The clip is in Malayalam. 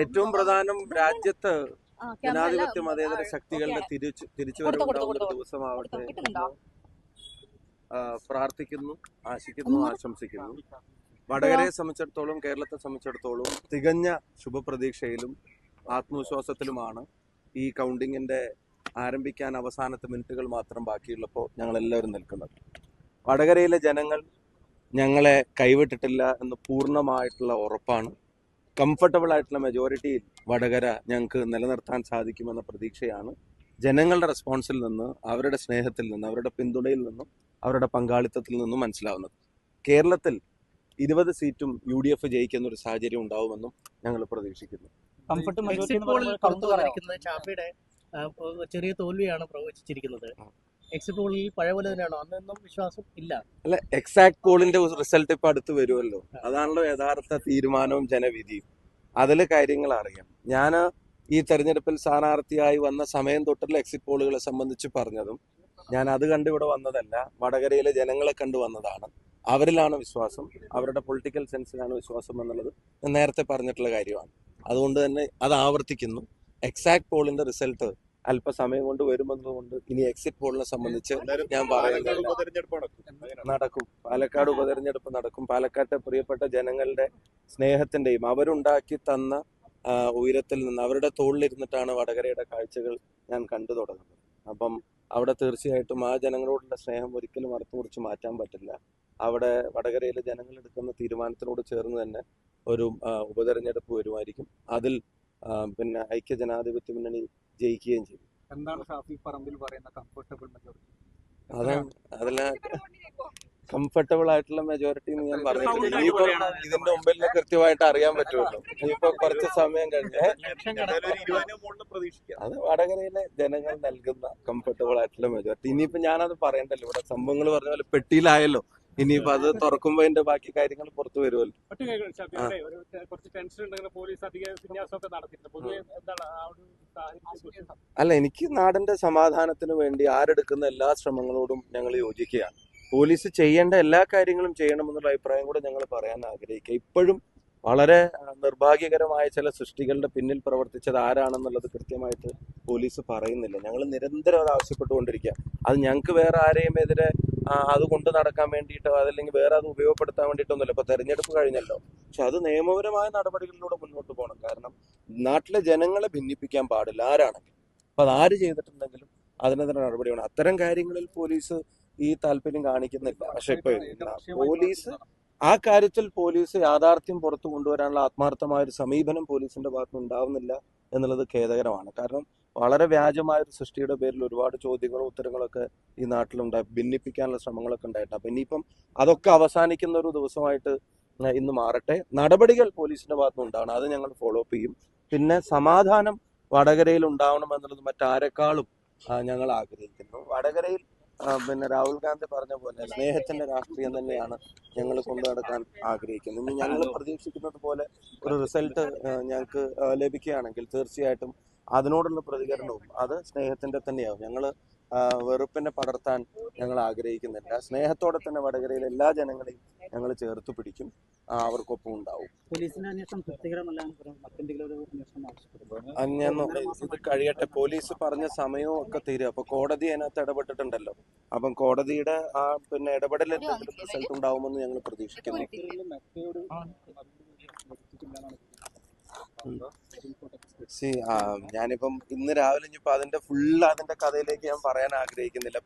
ഏറ്റവും പ്രധാനം രാജ്യത്ത് ജനാധിപത്യം അതേതര ശക്തികളുടെ തിരിച്ചു തിരിച്ചു കൊടുത്തോ. ദിവസമാവട്ടെ? പ്രാർത്ഥിക്കുന്നു ആശിക്കുന്നു ആശംസിക്കുന്നു. വടകരയെ സംബന്ധിച്ചിടത്തോളം കേരളത്തെ സംബന്ധിച്ചിടത്തോളം തികഞ്ഞ ശുഭപ്രതീക്ഷയിലും ആത്മവിശ്വാസത്തിലുമാണ് ഈ കൗണ്ടിങ്ങിന്റെ ആരംഭിക്കാൻ അവസാനത്തെ മിനിറ്റുകൾ മാത്രം ബാക്കിയുള്ളപ്പോൾ ഞങ്ങൾ എല്ലാവരും നിൽക്കുന്നത്. വടകരയിലെ ജനങ്ങൾ ഞങ്ങളെ കൈവിട്ടിട്ടില്ല എന്ന് പൂർണമായിട്ടുള്ള ഉറപ്പാണ്. കംഫർട്ടബിൾ ആയിട്ടുള്ള മെജോറിറ്റി വടകര ഞങ്ങൾക്ക് നിലനിർത്താൻ സാധിക്കുമെന്ന പ്രതീക്ഷയാണ്. ജനങ്ങളുടെ റെസ്പോൺസിൽ നിന്ന് അവരുടെ സ്നേഹത്തിൽ നിന്ന് അവരുടെ പിന്തുണയിൽ നിന്നും അവരുടെ പങ്കാളിത്തത്തിൽ നിന്നും മനസ്സിലാവുന്നത്. കേരളത്തിൽ ഇരുപത് സീറ്റും യു ഡി എഫ് ജയിക്കുന്ന ഒരു സാഹചര്യം ഉണ്ടാവുമെന്നും ഞങ്ങൾ പ്രതീക്ഷിക്കുന്നു. കംഫർട്ട് ചെറിയ തോൽവിയാണ് പ്രവചിച്ചിരിക്കുന്നത്. എക്സിറ്റ് പോളിൽ പഴയ പോലെ തന്നെയാണോ? അന്നൊന്നും വിശ്വാസം ഇല്ല. അല്ല എക്സാക്ട് പോളിന്റെ റിസൾട്ട് ഇപ്പൊ അടുത്ത് വരുമല്ലോ. അതാണല്ലോ യഥാർത്ഥ തീരുമാനവും ജനവിധിയും. അതിൽ കാര്യങ്ങൾ അറിയാം. ഞാൻ ഈ തെരഞ്ഞെടുപ്പിൽ സ്ഥാനാർത്ഥിയായി വന്ന സമയം തൊട്ടുള്ള എക്സിറ്റ് പോളുകളെ സംബന്ധിച്ച് പറഞ്ഞതും ഞാൻ അത് കണ്ട് ഇവിടെ വന്നതല്ല വടകരയിലെ ജനങ്ങളെ കണ്ടു വന്നതാണ്. അവരിലാണ് വിശ്വാസം അവരുടെ പൊളിറ്റിക്കൽ സെൻസിലാണ് വിശ്വാസം എന്നുള്ളത് ഞാൻ നേരത്തെ പറഞ്ഞിട്ടുള്ള കാര്യമാണ്. അതുകൊണ്ട് തന്നെ അത് ആവർത്തിക്കുന്നു. എക്സാക്ട് പോളിന്റെ റിസൾട്ട് അല്പസമയം കൊണ്ട് വരുമെന്നതുകൊണ്ട് ഇനി എക്സിറ്റ് പോളിനെ സംബന്ധിച്ച് ഞാൻ പറയുന്നത് നടക്കും. പാലക്കാട് ഉപതെരഞ്ഞെടുപ്പ് നടക്കും. പാലക്കാട്ടെ പ്രിയപ്പെട്ട ജനങ്ങളുടെ സ്നേഹത്തിന്റെയും അവരുണ്ടാക്കി തന്ന ഉയരത്തിൽ നിന്ന് അവരുടെ തോളിലിരുന്നിട്ടാണ് വടകരയുടെ കാഴ്ചകൾ ഞാൻ കണ്ടു തുടങ്ങുന്നത്. അപ്പം അവിടെ തീർച്ചയായിട്ടും ആ ജനങ്ങളോടുള്ള സ്നേഹം ഒരിക്കലും അടുത്തു കുറിച്ച് മാറ്റാൻ പറ്റില്ല. അവിടെ വടകരയിലെ ജനങ്ങൾ എടുക്കുന്ന തീരുമാനത്തിനോട് ചേർന്ന് തന്നെ ഒരു ഉപതെരഞ്ഞെടുപ്പ് വരുമായിരിക്കും. അതിൽ പിന്നെ ഐക്യ ജനാധിപത്യ മുന്നണി ജയിക്കുകയും ചെയ്യും എന്താണ് ഷാഫി പറമ്പിൽ പറയുന്ന കംഫർട്ടബിൾ മെജോറിറ്റി അതാണ് അതല്ല കംഫർട്ടബിൾ ആയിട്ടുള്ള മെജോറിറ്റി എന്ന് ഞാൻ പറഞ്ഞിട്ടില്ല. ഇനിയിപ്പോ ഇതിന്റെ മുമ്പിൽ കൃത്യമായിട്ട് അറിയാൻ പറ്റുമല്ലോ. ഇനിയിപ്പോ കുറച്ച് സമയം കഴിഞ്ഞ് അത് വടകരയിലെ ജനങ്ങൾ നൽകുന്ന കംഫർട്ടബിൾ ആയിട്ടുള്ള മെജോറിറ്റി ഇനിയിപ്പോ ഞാനത് പറയണ്ടല്ലോ. ഇവിടെ സംഭവങ്ങൾ പറഞ്ഞ പോലെ പെട്ടിയിലായല്ലോ. ഇനിയിപ്പോ അത് തുറക്കുമ്പോ അതിന്റെ ബാക്കി കാര്യങ്ങൾ പുറത്തു വരുമല്ലോ. അല്ല എനിക്ക് നാടിന്റെ സമാധാനത്തിന് വേണ്ടി ആരെടുക്കുന്ന എല്ലാ ശ്രമങ്ങളോടും ഞങ്ങൾ യോജിക്കുകയാണ്. പോലീസ് ചെയ്യേണ്ട എല്ലാ കാര്യങ്ങളും ചെയ്യണമെന്നുള്ള അഭിപ്രായം കൂടെ ഞങ്ങൾ പറയാൻ ആഗ്രഹിക്കുക. ഇപ്പോഴും വളരെ നിർഭാഗ്യകരമായ ചില സൃഷ്ടികളുടെ പിന്നിൽ പ്രവർത്തിച്ചത് ആരാണെന്നുള്ളത് കൃത്യമായിട്ട് പോലീസ് പറയുന്നില്ല. ഞങ്ങൾ നിരന്തരം അത് ആവശ്യപ്പെട്ടുകൊണ്ടിരിക്കുക അത് ഞങ്ങൾക്ക് വേറെ ആരെയും എതിരെ അത് കൊണ്ട് നടക്കാൻ വേണ്ടിയിട്ടോ അതല്ലെങ്കിൽ വേറെ അത് ഉപയോഗപ്പെടുത്താൻ വേണ്ടിയിട്ടൊന്നുമില്ല. ഇപ്പൊ തെരഞ്ഞെടുപ്പ് കഴിഞ്ഞല്ലോ. പക്ഷെ അത് നിയമപരമായ നടപടികളിലൂടെ മുന്നോട്ട് പോകണം. കാരണം നാട്ടിലെ ജനങ്ങളെ ഭിന്നിപ്പിക്കാൻ പാടില്ല. ആരാണെങ്കിലും. അപ്പൊ അത് ആര് ചെയ്തിട്ടുണ്ടെങ്കിലും അതിനെതിരെ നടപടി വേണം. അത്തരം കാര്യങ്ങളിൽ പോലീസ് ഈ താല്പര്യം കാണിക്കുന്നില്ല. പക്ഷെ ഇപ്പൊ പോലീസ് ആ കാര്യത്തിൽ പോലീസ് യാഥാർത്ഥ്യം പുറത്തു കൊണ്ടുവരാനുള്ള ആത്മാർത്ഥമായ ഒരു സമീപനം പോലീസിന്റെ ഭാഗത്ത് ഉണ്ടാവുന്നില്ല എന്നുള്ളത് ഖേദകരമാണ്. കാരണം വളരെ വ്യാജമായ ഒരു സൃഷ്ടിയുടെ പേരിൽ ഒരുപാട് ചോദ്യങ്ങളും ഉത്തരങ്ങളൊക്കെ ഈ നാട്ടിലുണ്ടായി ഭിന്നിപ്പിക്കാനുള്ള ശ്രമങ്ങളൊക്കെ ഉണ്ടായിട്ടുണ്ട്. അപ്പൊ ഇനിയിപ്പം അതൊക്കെ അവസാനിക്കുന്ന ഒരു ദിവസമായിട്ട് ഇന്ന് മാറട്ടെ. നടപടികൾ പോലീസിന്റെ ഭാഗത്ത് ഉണ്ടാവണം. അത് ഞങ്ങൾ ഫോളോ അപ്പ് ചെയ്യും. പിന്നെ സമാധാനം വടകരയിൽ ഉണ്ടാവണം എന്നുള്ളത് മറ്റാരെക്കാളും ഞങ്ങൾ ആഗ്രഹിക്കുന്നു. വടകരയിൽ പിന്നെ രാഹുൽ ഗാന്ധി പറഞ്ഞ പോലെ സ്നേഹത്തിന്റെ രാഷ്ട്രീയം തന്നെയാണ് ഞങ്ങൾ കൊണ്ടു നടക്കാൻ ആഗ്രഹിക്കുന്നത്. ഇനി ഞങ്ങൾ പ്രതീക്ഷിക്കുന്നത് പോലെ ഒരു റിസൾട്ട് ഞങ്ങൾക്ക് ലഭിക്കുകയാണെങ്കിൽ തീർച്ചയായിട്ടും അതിനോടുള്ള പ്രതികരണവും അത് സ്നേഹത്തിന്റെ തന്നെയാവും. ഞങ്ങൾ വെറുപ്പിനെ പടർത്താൻ ഞങ്ങൾ ആഗ്രഹിക്കുന്നില്ല. സ്നേഹത്തോടെ തന്നെ വടകരയിലെ എല്ലാ ജനങ്ങളെയും ഞങ്ങൾ ചേർത്ത് പിടിക്കും. അവർക്കൊപ്പം ഉണ്ടാവും. ഇത് കഴിയട്ടെ. പോലീസ് പറഞ്ഞ സമയവും ഒക്കെ തീരും. അപ്പൊ കോടതി അതിനകത്ത് ഇടപെട്ടിട്ടുണ്ടല്ലോ. അപ്പം കോടതിയുടെ ആ പിന്നെ ഇടപെടൽ എന്തെങ്കിലും റിസൾട്ട് ഉണ്ടാവുമെന്ന് ഞങ്ങൾ പ്രതീക്ഷിക്കുന്നു ഞാനിപ്പം ഇന്ന് രാവിലെ ഇനിയിപ്പോ അതിന്റെ ഫുൾ അതിന്റെ കഥയിലേക്ക് ഞാൻ പറയാൻ ആഗ്രഹിക്കുന്നില്ല.